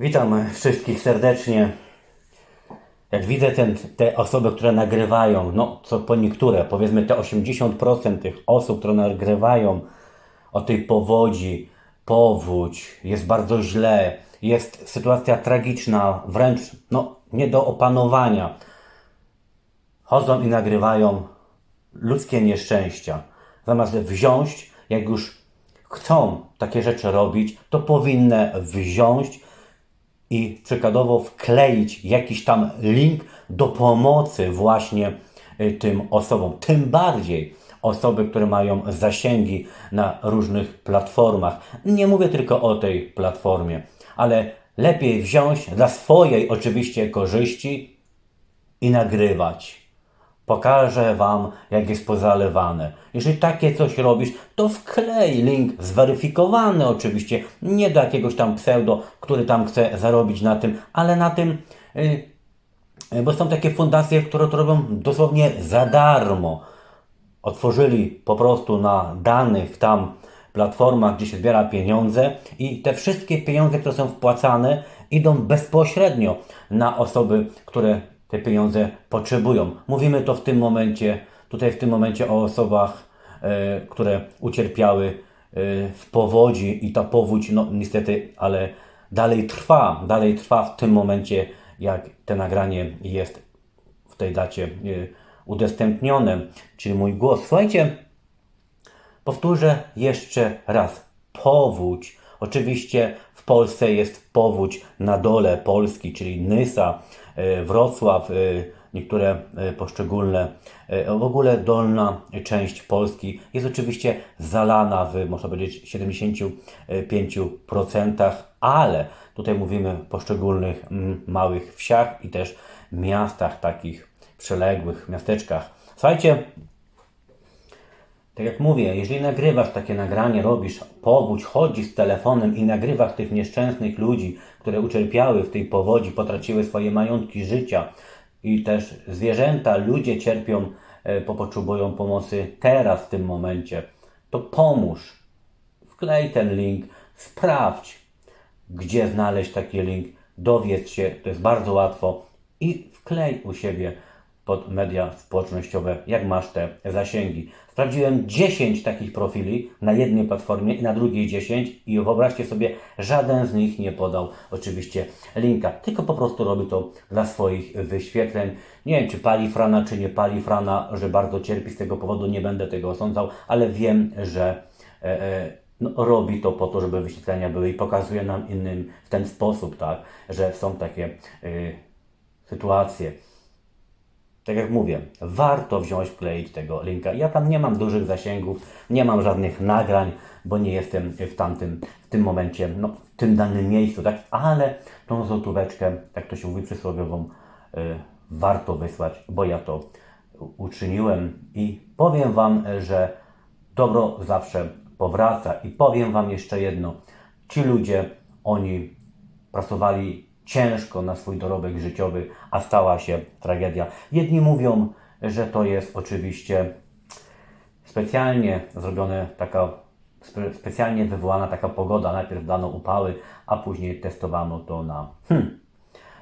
Witam wszystkich serdecznie. Jak widzę ten, te osoby, które nagrywają, no co po niektóre, powiedzmy te 80% tych osób, które nagrywają o tej powodzi, powódź, jest bardzo źle, jest sytuacja tragiczna, wręcz no, nie do opanowania. Chodzą i nagrywają ludzkie nieszczęścia. Zamiast wziąć, jak już chcą takie rzeczy robić, to powinny wziąć i przykładowo wkleić jakiś tam link do pomocy właśnie y, tym osobom. Tym bardziej osoby, które mają zasięgi na różnych platformach. Nie mówię tylko o tej platformie, ale lepiej wziąć dla swojej oczywiście korzyści i nagrywać. Pokażę Wam, jak jest pozalewane. Jeżeli takie coś robisz, to wklej link zweryfikowany oczywiście, nie do jakiegoś tam pseudo, który tam chce zarobić na tym, ale na tym, y, y, bo są takie fundacje, które to robią dosłownie za darmo. Otworzyli po prostu na danych tam platformach, gdzie się zbiera pieniądze i te wszystkie pieniądze, które są wpłacane, idą bezpośrednio na osoby, które te pieniądze potrzebują. Mówimy to w tym momencie, tutaj w tym momencie o osobach, e, które ucierpiały e, w powodzi i ta powódź, no niestety, ale dalej trwa, dalej trwa w tym momencie, jak to nagranie jest w tej dacie e, udostępnione, czyli mój głos. Słuchajcie, Powtórzę jeszcze raz. Powódź. Oczywiście Polsce jest powódź na dole Polski, czyli Nysa, e, Wrocław, e, niektóre e, poszczególne, w ogóle dolna część Polski jest oczywiście zalana w, można powiedzieć, 75%, ale tutaj mówimy o poszczególnych mm, małych wsiach i też miastach takich przyległych, miasteczkach. Słuchajcie, tak jak mówię, jeżeli nagrywasz takie nagranie, robisz powódź, chodzisz z telefonem i nagrywasz tych nieszczęsnych ludzi, które ucierpiały w tej powodzi, potraciły swoje majątki życia i też zwierzęta, ludzie cierpią, e, bo potrzebują pomocy teraz, w tym momencie, to pomóż. Wklej ten link, sprawdź, gdzie znaleźć taki link, dowiedz się, to jest bardzo łatwo i wklej u siebie pod media społecznościowe, jak masz te zasięgi. Sprawdziłem 10 takich profili na jednej platformie i na drugiej 10 i wyobraźcie sobie, żaden z nich nie podał oczywiście linka, tylko po prostu robi to dla swoich wyświetleń. Nie wiem, czy pali frana, czy nie pali frana, że bardzo cierpi z tego powodu, nie będę tego osądzał, ale wiem, że e, e, no, robi to po to, żeby wyświetlenia były i pokazuje nam innym w ten sposób, tak, że są takie y, sytuacje tak jak mówię, warto wziąć, wkleić tego linka. Ja tam nie mam dużych zasięgów, nie mam żadnych nagrań, bo nie jestem w tamtym, w tym momencie, no, w tym danym miejscu, tak? Ale tą złotóweczkę, tak to się mówi przysłowiową, y, warto wysłać, bo ja to uczyniłem i powiem Wam, że dobro zawsze powraca. I powiem Wam jeszcze jedno. Ci ludzie, oni pracowali ciężko na swój dorobek życiowy, a stała się tragedia. Jedni mówią, że to jest oczywiście specjalnie zrobione taka, spe, specjalnie wywołana taka pogoda. Najpierw dano upały, a później testowano to na hmm,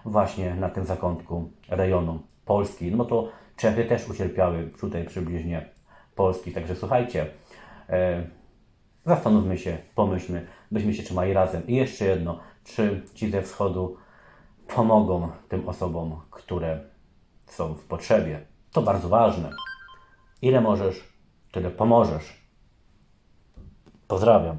właśnie na tym zakątku rejonu Polski. No to Czechy też ucierpiały tutaj przybliżnie Polski. Także słuchajcie, e, zastanówmy się, pomyślmy, byśmy się trzymali razem. I jeszcze jedno, czy ci ze wschodu pomogą tym osobom, które są w potrzebie. To bardzo ważne. Ile możesz, tyle pomożesz. Pozdrawiam.